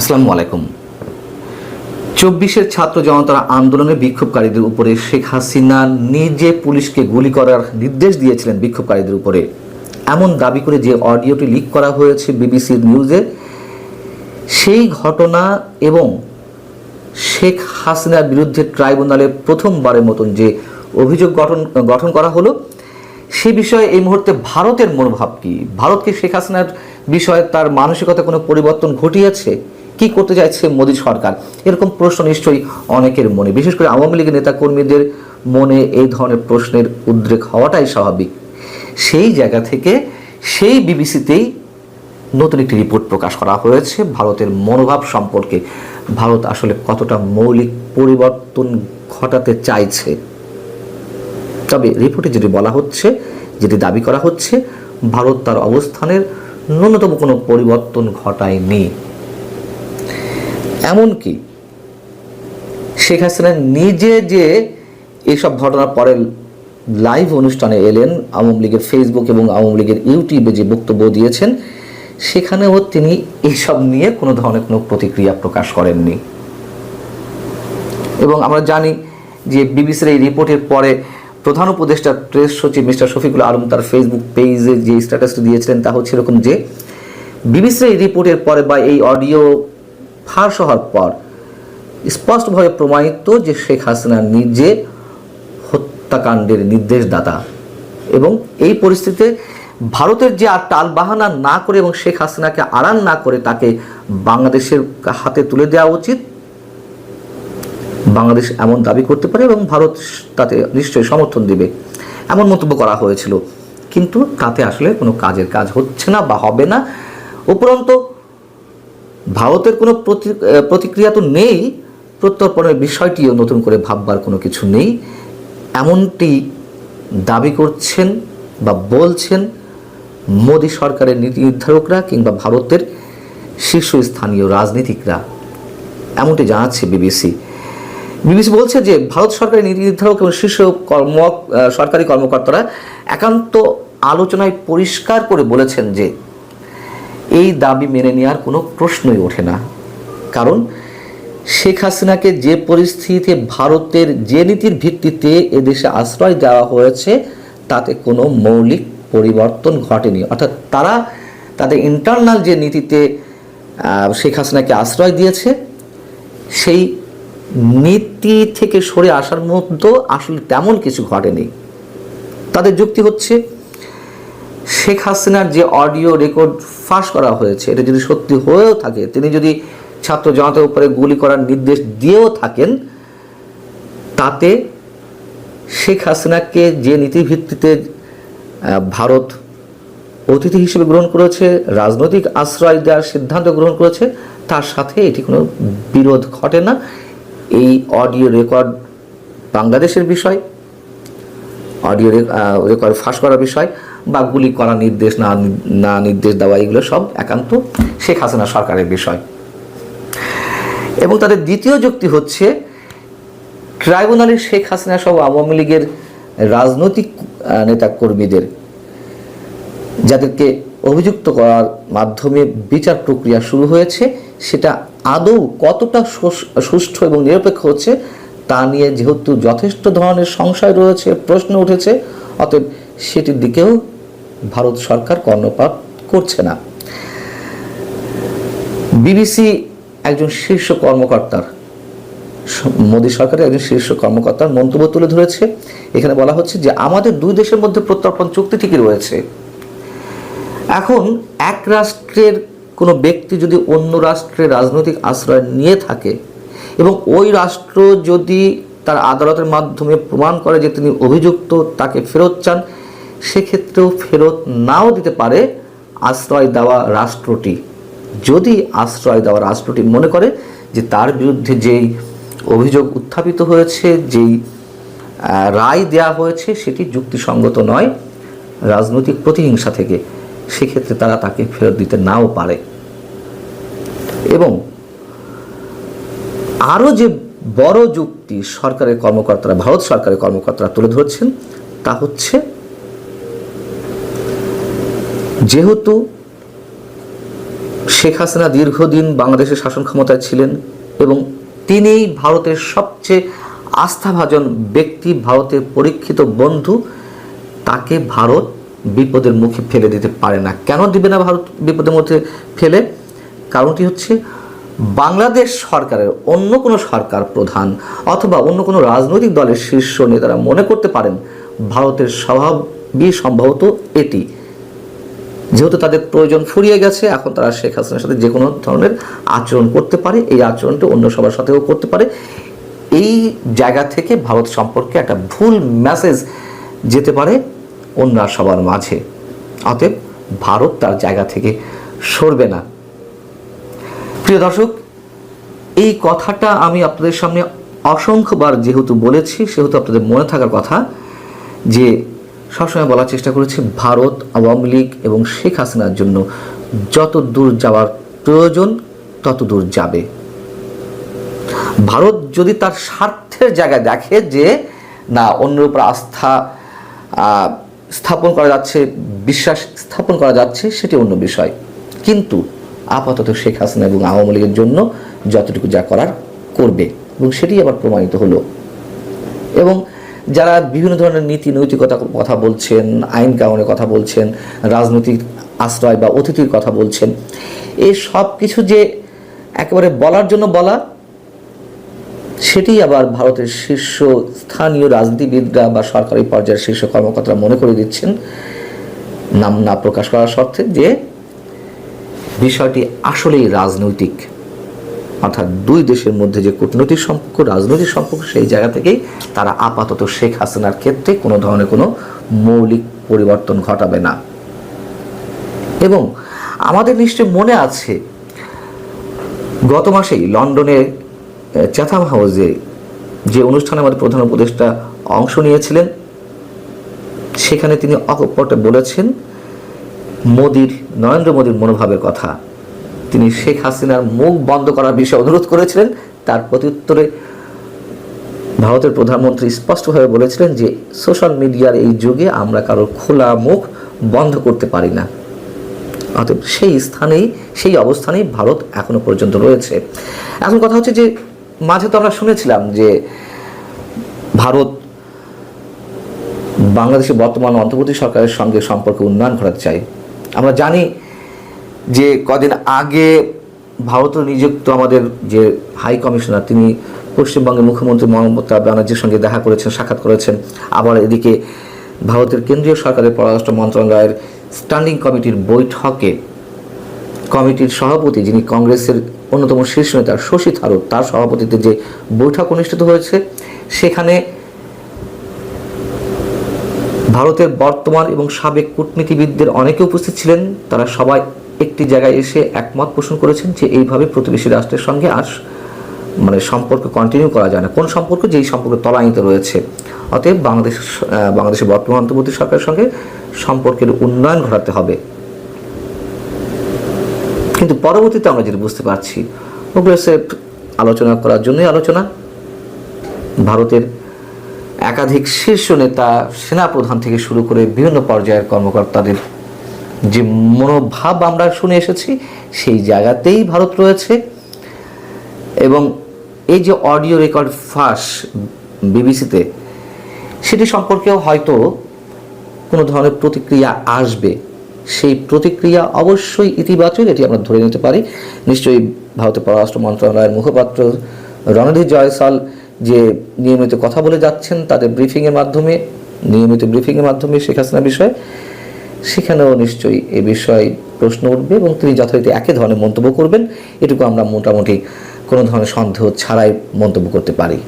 আসসালামু আলাইকুম। চব্বিশের ছাত্র জনতার আন্দোলনের বিক্ষোভকারীদের উপরে শেখ হাসিনা নিজে পুলিশকে গুলি করার নির্দেশ দিয়েছিলেন বিক্ষোভকারীদের উপরে। এমন দাবি করে যে অডিওটি লিক করা হয়েছে বিবিসির নিউজে, সেই ঘটনা এবং শেখ হাসিনার বিরুদ্ধে ট্রাইব্যুনালে প্রথমবারের মতন যে অভিযোগ গঠন গঠন করা হলো, সে বিষয়ে এই মুহূর্তে ভারতের মনোভাব কি? ভারতকে শেখ হাসিনার বিষয়ে তার মানসিকতা কোনো পরিবর্তন ঘটিয়েছে? কি করতে চাইছে মোদী সরকার? এরকম প্রশ্ন নিশ্চয়ই অনেকের মনে। বিশেষ করে আওয়ামী লীগের নেতাকর্মীদের মনে এই ধরনের প্রশ্নের উদ্রেক হওয়াটাই স্বাভাবিক। সেই জায়গা থেকে সেই বিবিসিতেই নতুন একটি রিপোর্ট প্রকাশ করা হয়েছে। ভারতের মনোভাব সম্পর্কে। ভারত আসলে কতটা মৌলিক পরিবর্তন ঘটাতে চাইছে? তবে রিপোর্টে যেটি বলা হচ্ছে, যেটি দাবি করা হচ্ছে, ভারত তার অবস্থানের ন্যূনতম কোনো পরিবর্তন ঘটায়নি। এমনকি শেখ হাসিনা নিজে যে এসব ঘটনার পরে লাইভ অনুষ্ঠানে এলেন, আওয়ামী লীগের ফেসবুক এবং আওয়ামী লীগের ইউটিউবে যে বক্তব্য দিয়েছেন, সেখানেও তিনি এইসব নিয়ে কোনো ধরনের কোনো প্রতিক্রিয়া প্রকাশ করেননি। এবং আমরা জানি যে বিবিসির এই রিপোর্টের পরে প্রধান উপদেষ্টা, প্রেস সচিব মিস্টার শফিকুল আলম তার ফেসবুক পেজে যে স্ট্যাটাসটি দিয়েছিলেন তা হচ্ছে এরকম যে, বিবিসির এই রিপোর্টের পরে বা এই অডিও ফাঁস হওয়ার পর স্পষ্টভাবে প্রমাণিত যে শেখ হাসিনা নিজে হত্যাকাণ্ডের নির্দেশদাতা। এবং এই পরিস্থিতিতে ভারতের যে আর টাল বাহানা না করে এবং শেখ হাসিনাকে আড়াল না করে তাকে বাংলাদেশের হাতে তুলে দেওয়া উচিত। বাংলাদেশ এমন দাবি করতে পারে এবং ভারত তাতে নিশ্চয়ই সমর্থন দিবে। এমন মন্তব্য করা হয়েছিল। কিন্তু তাতে আসলে কোনো কাজের কাজ হচ্ছে না বা হবে না। উপরন্ত ভারতের কোনো প্রতি- প্রতিক্রিয়া তো নেই, প্রত্যর্পণের বিষয়টিও নতুন করে ভাববার কোনো কিছু নেই। এমনটি দাবি করছেন বা বলছেন মোদী সরকারের নীতি নির্ধারকরা কিংবা ভারতের শীর্ষস্থানীয় রাজনীতিকরা। এমনটি জানাচ্ছে বিবিসি। বিবিসি বলছে যে, ভারত সরকারের নীতি নির্ধারক এবং শীর্ষ কর্ম সরকারি কর্মকর্তারা একান্ত আলোচনায় পরিষ্কার করে বলেছেন যে এই দাবি মেনে নেওয়ার কোনো প্রশ্নই ওঠে না। কারণ শেখ হাসিনাকে যে পরিস্থিতিতে ভারতের যে নীতির ভিত্তিতে এদেশে আশ্রয় দেওয়া হয়েছে, তাতে কোনো মৌলিক পরিবর্তন ঘটেনি। অর্থাৎ তারা তাদের ইন্টারনাল যে নীতিতে শেখ হাসিনাকে আশ্রয় দিয়েছে, সেই নীতি থেকে সরে আসার মধ্যে আসলে তেমন কিছু ঘটেনি। তাদের যুক্তি হচ্ছে শেখ হাসিনার যে অডিও রেকর্ড ফাঁস করা হয়েছে, এটা যদি সত্যি হয়েও থাকে, তিনি যদি ছাত্র জনতার উপরে গুলি করার নির্দেশ দিয়েও থাকেন, তাতে শেখ হাসিনাকে যে নীতিভিত্তিতে ভারত অতিথি হিসেবে গ্রহণ করেছে, রাজনৈতিক আশ্রয় দেওয়ার সিদ্ধান্ত গ্রহণ করেছে, তার সাথে এটি কোনো বিরোধ ঘটে না। এই অডিও রেকর্ড বাংলাদেশের বিষয়, অডিও রেকর্ড ফাঁস করার বিষয় বা গুলি করার নির্দেশ না না নির্দেশ দেওয়া, এগুলো সব একান্ত শেখ হাসিনা সরকারের বিষয়। এবং তাদের দ্বিতীয় যুক্তি হচ্ছে, ট্রাইব্যুনালে শেখ হাসিনা সহ আওয়ামী লীগের রাজনৈতিক নেতা কর্মীদের যাদেরকে অভিযুক্ত করার মাধ্যমে বিচার প্রক্রিয়া শুরু হয়েছে, সেটা আদৌ কতটা সুষ্ঠু এবং নিরপেক্ষ হচ্ছে, তা নিয়ে যেহেতু যথেষ্ট ধরনের সংশয় রয়েছে, প্রশ্ন উঠেছে, অতএব সেটির দিকেও ভারত সরকার কর্ণপাত করছে না। বিবিসি একজন শীর্ষ কর্মকর্তার, মোদী সরকারের একজন শীর্ষ কর্মকর্তার মন্তব্য তুলে ধরেছে। এখানে বলা হচ্ছে যে, আমাদের দুই দেশের মধ্যে প্রত্যর্পণ চুক্তি ঠিকই রয়েছে। এখন এক রাষ্ট্রের কোনো ব্যক্তি যদি অন্য রাষ্ট্রের রাজনৈতিক আশ্রয় নিয়ে থাকে এবং ওই রাষ্ট্র যদি তার আদালতের মাধ্যমে প্রমাণ করে যে তিনি অভিযুক্ত, তাকে ফেরত চান সেক্ষেত্রেও ফেরত নাও দিতে পারে আশ্রয় দেওয়া রাষ্ট্রটি। যদি আশ্রয় দেওয়া রাষ্ট্রটি মনে করে যে তার বিরুদ্ধে যেই অভিযোগ উত্থাপিত হয়েছে, যেই রায় দেয়া হয়েছে, সেটি যুক্তিসঙ্গত নয়, রাজনৈতিক প্রতিহিংসা থেকে, সেক্ষেত্রে তারা তাকে ফেরত দিতে নাও পারে। এবং আরও যে বড় যুক্তি সরকারের কর্মকর্তারা, ভারত সরকারের কর্মকর্তারা তুলে ধরছেন, তা হচ্ছে যেহেতু শেখ হাসিনা দীর্ঘদিন বাংলাদেশের শাসন ক্ষমতায় ছিলেন এবং তিনিই ভারতের সবচেয়ে আস্থাভাজন ব্যক্তি, ভারতের পরীক্ষিত বন্ধু, তাকে ভারত বিপদের মুখে ফেলে দিতে পারে না। কেন দিবে না ভারত বিপদের মধ্যে ফেলে? কারণটি হচ্ছে বাংলাদেশ সরকারের অন্য কোনো সরকার প্রধান অথবা অন্য কোনো রাজনৈতিক দলের শীর্ষ নেতারা মনে করতে পারেন, ভারতের স্বভাবই সম্ভবত এটি। যেহেতু তাদের প্রয়োজন ফুরিয়ে গেছে, এখন তারা শেখ হাসিনার সাথে যে কোনো ধরনের আচরণ করতে পারে, এই আচরণটা অন্য সবার সাথেও করতে পারে। এই জায়গা থেকে ভারত সম্পর্কে একটা ভুল মেসেজ যেতে পারে অন্য সবার মাঝে। অতএব ভারত তার জায়গা থেকে সরবে না। প্রিয় দর্শক, এই কথাটা আমি আপনাদের সামনে অসংখ্যবার যেহেতু বলেছি, সেহেতু আপনাদের মনে থাকার কথা যে সবসময় বলার চেষ্টা করেছি, ভারত, আওয়ামী লীগ এবং শেখ হাসিনার জন্য যত দূর যাওয়ার প্রয়োজন, তত দূর যাবে। ভারত যদি তার স্বার্থের জায়গায় দেখে যে, না, অন্যের উপর আস্থা স্থাপন করা যাচ্ছে, বিশ্বাস স্থাপন করা যাচ্ছে, সেটি অন্য বিষয়। কিন্তু আপাতত শেখ হাসিনা এবং আওয়ামী লীগের জন্য যতটুকু যা করার করবে এবং সেটি আবার প্রমাণিত হলো। এবং যারা বিভিন্ন ধরনের নীতি নৈতিকতা কথা বলছেন, আইন কানুনের কথা বলছেন, রাজনৈতিক আশ্রয় বা অতিথির কথা বলছেন এই সব কিছু যে একেবারে বলার জন্য বলা, সেটি আবার ভারতের শীর্ষ স্থানীয় রাজনীতিবিদরা বা সরকারি পর্যায়ের শীর্ষ কর্মকর্তারা মনে করে দিচ্ছেন। নাম না প্রকাশ করার শর্তে যে বিষয়টি আসলেই রাজনৈতিক। অর্থাৎ দুই দেশের মধ্যে যে কূটনৈতিক সম্পর্ক, রাজনৈতিক সম্পর্ক, সেই জায়গা থেকেই তারা আপাতত শেখ হাসিনার ক্ষেত্রে কোনো ধরনের কোনো মৌলিক পরিবর্তন ঘটাবে না। এবং আমাদের নিশ্চয় মনে আছে, গত মাসেই লন্ডনে চ্যাথাম হাউসে যে অনুষ্ঠানে আমাদের প্রধান উপদেষ্টা অংশ নিয়েছিলেন, সেখানে তিনি অকপটে বলেছেন, মোদির, নরেন্দ্র মোদীর মনোভাবের কথা। তিনি শেখ হাসিনার মুখ বন্ধ করার বিষয়ে অনুরোধ করেছিলেন। তার প্রত্যুত্তরে ভারতের প্রধানমন্ত্রী স্পষ্টভাবে বলেছিলেন যে, সোশ্যাল মিডিয়ার এই যুগে আমরা কারোর খোলা মুখ বন্ধ করতে পারি না। অতএব সেই স্থানেই, সেই অবস্থানেই ভারত এখনও পর্যন্ত রয়েছে। এখন কথা হচ্ছে যে, মাঝে তো আমরা শুনেছিলাম যে, ভারত বাংলাদেশের বর্তমান অন্তর্বর্তী সরকারের সঙ্গে সম্পর্ক উন্নয়ন ঘটাতে চায়। আমরা জানি যে কদিন আগে ভারত নিযুক্ত আমাদের যে হাই কমিশনার, তিনি পশ্চিমবঙ্গের মুখ্যমন্ত্রী মমতা ব্যানার্জির সঙ্গে দেখা করেছেন, সাক্ষাৎ করেছেন। আবার এদিকে ভারতের কেন্দ্রীয় সরকারের পররাষ্ট্র মন্ত্রণালয়ের স্ট্যান্ডিং কমিটির বৈঠকে কমিটির সভাপতি, যিনি কংগ্রেসের অন্যতম শীর্ষ নেতা শশী থারুর, তার সভাপতিত্বে যে বৈঠক অনুষ্ঠিত হয়েছে, সেখানে ভারতের বর্তমান এবং সাবেক কূটনীতিবিদদের অনেকে উপস্থিত ছিলেন। তারা সবাই একটি জায়গায় এসে একমত পোষণ করেছেন যে এইভাবে প্রতিবেশী রাষ্ট্রের সঙ্গে আর মানে সম্পর্ক কন্টিনিউ করা যায় না। কোন সম্পর্ক? যেই সম্পর্ক তলায়িত রয়েছে। অতএব বাংলাদেশ বাংলাদেশের বর্তমান অন্তর্বর্তী সরকারের সঙ্গে সম্পর্কের উন্নয়ন ঘটাতে হবে। কিন্তু পরবর্তীতে আমরা যেটা বুঝতে পারছি ওগুলো সে আলোচনা করার জন্যই আলোচনা। ভারতের একাধিক শীর্ষ নেতা, সেনাপ্রধান থেকে শুরু করে বিভিন্ন পর্যায়ের কর্মকর্তাদের যে মনোভাব আমরা শুনে এসেছি, সেই জায়গাতেই ভারত রয়েছে। এবং এই যে অডিও রেকর্ড ফাঁস বিবিসিতে, সেটি সম্পর্কেও হয়তো কোনো ধরনের প্রতিক্রিয়া আসবে। সেই প্রতিক্রিয়া অবশ্যই ইতিবাচক, এটি আমরা ধরে নিতে পারি। নিশ্চয়ই ভারতের পররাষ্ট্র মন্ত্রণালয়ের মুখপাত্র রণধীর জয়সাল যে নিয়মিত কথা বলে যাচ্ছেন, তাদের ব্রিফিংয়ের মাধ্যমে, নিয়মিত ব্রিফিংয়ের মাধ্যমে শেখ হাসিনা বিষয়ে সেখানেও নিশ্চয়ই এ বিষয়ে প্রশ্ন উঠবে এবং তিনি যথারীতি একই ধরনের মন্তব্য করবেন। এটুকু আমরা মোটামুটি কোনো ধরনের সন্দেহ ছাড়াই মন্তব্য করতে পারি।